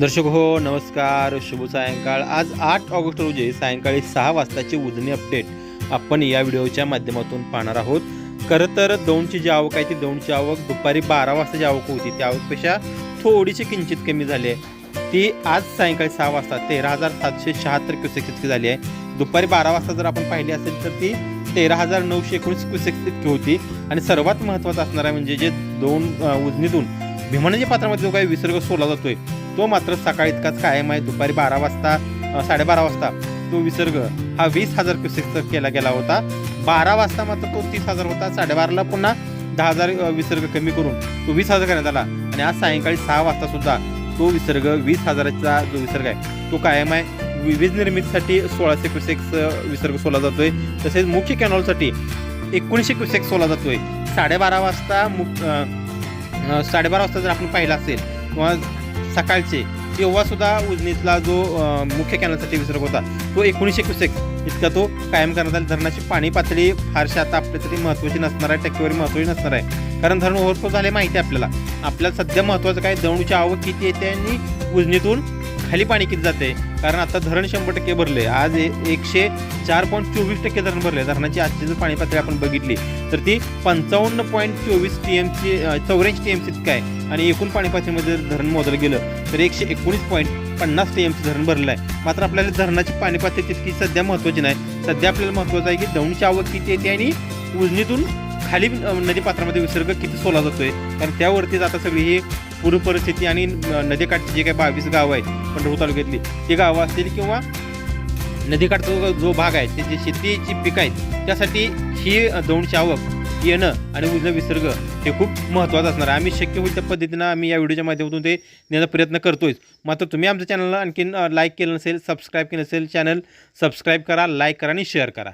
दर्शक हो नमस्कार शुभ सायंकाळ. आज आठ ऑगस्ट रोजी सायंकाळी सहा वाजताची उजनी अपडेट आपण या व्हिडिओच्या माध्यमातून पाहणार आहोत. खरं तर दौंडची जी आवक आहे ती दौंडची आवक दुपारी बारा वाजता जी आवक होती. त्या आवकपेक्षा थोडीशी किंचित कमी झाली आहे. ती आज सायंकाळी सहा वाजता तेरा हजार सातशे शहात्तर क्युसेक इतकी झाली आहे. दुपारी बारा वाजता जर आपण पाहिली असेल तर ती तेरा हजार नऊशे एकोणीस क्युसेक इतकी होती. आणि सर्वात महत्त्वाचं असणार आहे म्हणजे जे दोन उजनीतून भीमानदी पात्रामध्ये जो काही विसर्ग सोडला जातोय तो मात्र सकाळी इतकाच कायम आहे. दुपारी बारा वाजता साडेबारा वाजता तो विसर्ग हा वीस हजार क्युसेकचा केला गेला होता. बारा वाजता मात्र तो तीस हजार होता. साडेबाराला पुन्हा दहा हजार विसर्ग कमी करून तो वीस हजार करण्यात आला. आणि आज सायंकाळी सहा वाजता सुद्धा तो विसर्ग वीस हजाराचा जो विसर्ग आहे तो कायम आहे. वीज निर्मितीसाठी सोळाशे क्युसेक्स विसर्ग सोडला जातोय. तसेच मुख्य कॅनॉलसाठी एकोणीसशे क्युसेक्स सोडला जातोय. साडेबारा वाजता मु साडेबारा वाजता जर आपण पाहिलं असेल किंवा सकाळचे. तेव्हा सुद्धा उजनीतला जो मुख्य कॅनलसाठी विसर्ग होता तो एकोणीसशे क्युसेक इतका तो कायम करण्यात आला. धरणाची पाणी पातळी फारशी आता आपल्यासाठी महत्त्वाची नसणार आहे टक्केवारी महत्त्वाची नसणार आहे. कारण धरण ओव्हरफ्लो झाले माहिती आहे आपल्याला. आपल्याला सध्या महत्त्वाचं काय? दौंडची आवक किती येते आणि उजनीतून खाली पाणी किती जाते? कारण आता धरण शंभर टक्के भरले. आज एकशे चार पॉईंट चोवीस टक्के धरण भरले. धरणाची आजची जर पाणी पातळी आपण बघितली तर ती पंचावन्न पॉईंट चोवीस टी एमची चौऱ्याऐंशी टी एम सी काय आणि एकूण पाणी पातळीमध्ये जर धरण मोजलं गेलं तर एकशे एकोणीस पॉईंट पन्नास टी एमचं धरण भरलं आहे. मात्र आपल्याला धरणाची पाणी पातळी तितकी सध्या महत्त्वाची नाही. सध्या आपल्याला महत्त्वाचं आहे की दौंडची आवक किती येते आणि उजनीतून खाली नदीपात्रामध्ये विसर्ग किती सोला जातोय. कारण त्यावरतीच आता सगळी ही पूर परिस्थिती आणि अ, नदीकाठची जे काही बावीस गावं आहेत पंढरपूर तालुक्यातली ती गावं असतील किंवा नदीकाठचा जो- भाग आहे ते जे शेतीची पिकं आहेत त्यासाठी ही अ, दौंडची आवक येणं आणि उजनं विसर्ग हे खूप महत्त्वाचं असणार आहे. आम्ही शक्य होईल त्या पद्धतीनं आम्ही या व्हिडिओच्या माध्यमातून ते नेण्याचा प्रयत्न करतोय मात्र तुम्ही आमच्या चॅनलला आणखीन लाईक केलं नसेल सबस्क्राईब केलं नसेल चॅनल सबस्क्राईब करा लाईक करा आणि शेअर करा.